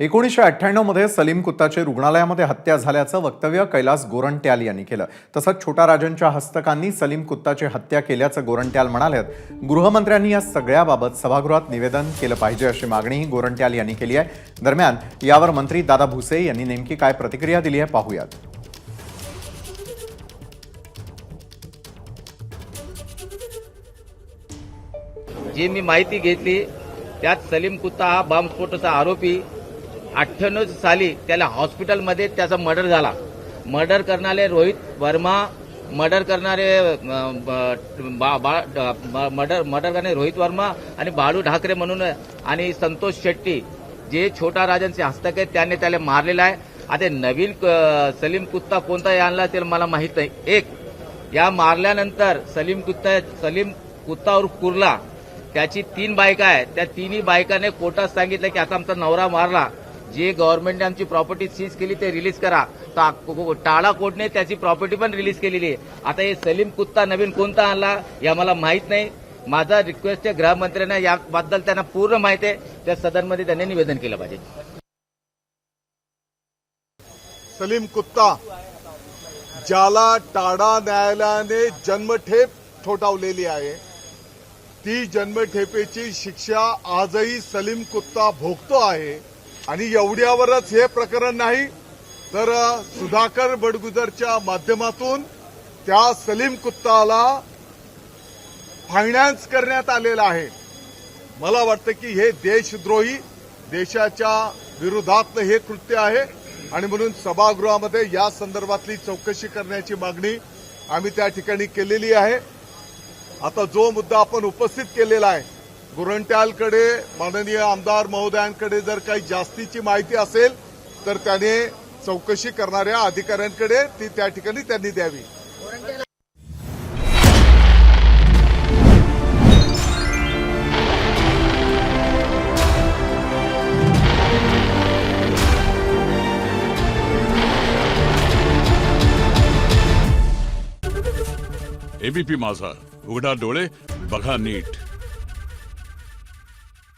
एकोणीसशे अठ्ठ्याण्णवमध्ये सलीम कुत्ताची रुग्णालयामध्ये हत्या झाल्याचं वक्तव्य कैलास गोरंट्याल यांनी केलं. तसंच छोटा राजनच्या हस्तकांनी सलीम कुत्ताची हत्या केल्याचं गोरंट्याल म्हणाले गृहमंत्र्यांनी या सगळ्याबाबत सभागृहात निवेदन केलं पाहिजे अशी मागणीही गोरंट्याल यांनी केली आहे. दरम्यान यावर मंत्री दादा भुसे यांनी नेमकी काय प्रतिक्रिया दिली आहे पाहूयात. जी मी माहिती घेतली त्यात सलीम कुत्ता हा बॉम्बस्फोटाचा आरोपी अठ्ठ्याण्णव साली त्याला हॉस्पिटलमध्ये त्याचा मर्डर झाला. मर्डर करणारे रोहित वर्मा मर्डर करणारे ब- बा- बा- मर्डर मर्डर करणारे रोहित वर्मा आणि बाळू ठाकरे म्हणून आणि संतोष शेट्टी जे छोटा राजांचे हस्तक आहेत त्याने त्याला मारलेला आहे. आता नवीन सलीम कुत्ता कोणता आणला ते मला माहीत नाही. एक या मारल्यानंतर सलीम कुत्ता सलीम कुत्तावर कुरला. कुर्ला त्याची तीन बायका आहे त्या तिन्ही बायकाने कोर्टात सांगितलं की आता आमचा नवरा मारला. जे गव्हर्नमेंटने आमची प्रॉपर्टी सीज केली ते रिलीज करा. टाळा कोर्टने त्याची प्रॉपर्टी पण रिलीज केलेली आहे. आता हे सलीम कुत्ता नवीन कोणता आणला हे मला माहीत नाही. माझा रिक्वेस्ट आहे गृहमंत्र्यांना याबद्दल त्यांना पूर्ण माहिती आहे. त्या सदनमध्ये त्यांनी निवेदन केलं पाहिजे. सलीम कुत्ता ज्याला टाडा न्यायालयाने जन्मठेप ठोठावलेली आहे ती जन्मठेपेची शिक्षा आजही सलीम कुत्ता भोगतो आहे. आणि एवढ्यावरच हे प्रकरण नाही तर सुधाकर बडगुजरच्या माध्यमातून त्या सलीम कुत्ताला फायनान्स करण्यात आलेला आहे. मला वाटतं की हे देशद्रोही देशाच्या विरोधातलं हे कृत्य आहे. आणि म्हणून सभागृहामध्ये या संदर्भातली चौकशी करण्याची मागणी आम्ही त्या ठिकाणी केलेली आहे. आता जो मुद्दा आपण उपस्थित केलेला आहे गुरंट्यालकडे माननीय आमदार महोदयांकडे जर काही जास्तीची माहिती असेल तर त्याने चौकशी करणाऱ्या अधिकाऱ्यांकडे ती त्या ठिकाणी त्यांनी द्यावी. एबीपी माझा. उघडा डोळे बघा नीट.